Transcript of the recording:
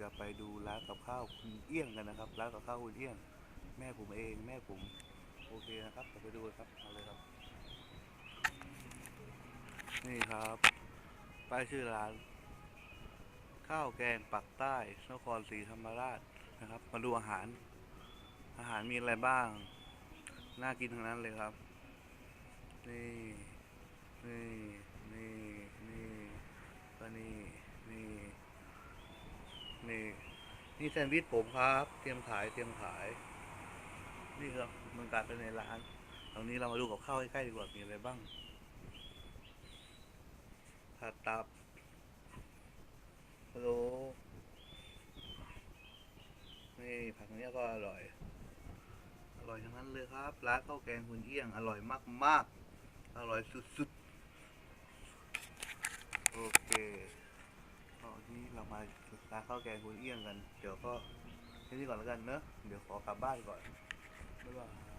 จะไปดูร้านกับข้าวคุณเอี้ยงกันนะครับร้านกับข้าวคุณเอี้ยง แม่ผมเองแม่ผมโอเคนะครับเดี๋ยวไปดูกันครับเอาเลยครับ นี่ครับป้ายชื่อร้าน ข้าวแกงปักใต้นครศรีธรรมราชนะครับ มาดูอาหาร อาหารมีอะไรบ้าง น่ากินทั้งนั้นเลยครับนี่ นี่ นี่ก็นี่ นี่ นี่นี่แซนด์วิชผมครับ เตรียมขายเตรียมขาย นี่ครับมันการเป็นในร้านตรงนี้เรามาดูกับข้าวใกล้ๆดีกว่ามีอะไรบ้างผัดตับพะโลนี่ผักเนี้ยก็อร่อย อร่อยทั้งนั้นเลยครับ ร้านข้าวแกงคุณเอี้ยง อร่อยมากๆ อร่อยสุดๆ โอเค นี้เรามาร้านข้าวแกงคุณเอี้ยงกัน เดี๋ยวก็แค่นี้ก่อนแล้วกันเนอะเดี๋ยวขอกลับบ้านก่อนบ๊ายบาย